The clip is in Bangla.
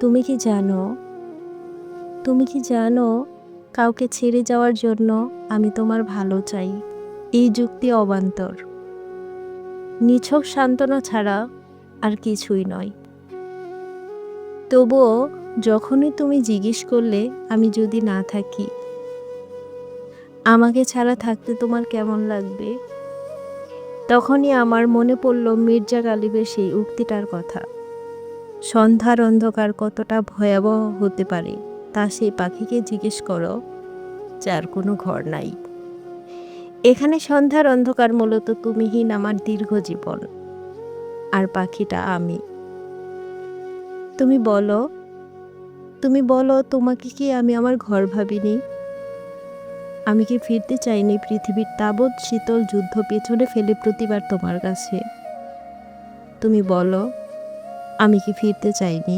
তুমি কি জানো? তুমি কি জানো কাউকে ছেড়ে যাওয়ার জন্য আমি তোমার ভালো চাই? এই যুক্তি অবান্তর। নিছক সান্ত্বনা ছাড়া আর কিছুই নয়। তবুও যখনই তুমি জিজ্ঞেস করলে আমি যদি না থাকি, আমাকে ছাড়া থাকতে তোমার কেমন লাগবে? তখনই আমার মনে পড়ল মির্জা গালিবের সেই উক্তিটার কথা। সন্ধ্যার অন্ধকার কতটা ভয়াবহ হতে পারে, তা সেই পাখিকে জিজ্ঞেস করো, যার কোনো ঘর নাই। এখানে সন্ধ্যার অন্ধকার মূলত তুমিহীন আমার দীর্ঘ জীবন, আর পাখিটা আমি। তুমি বলো তুমি বলো, তোমাকে কি আমি আমার ঘর ভাবিনি? আমি কি ফিরতে চাইনি পৃথিবীর তাবৎ শীতল যুদ্ধ পেছনে ফেলে প্রতিবার তোমার কাছে? তুমি বলো আমি কি ফিরতে চাইনি?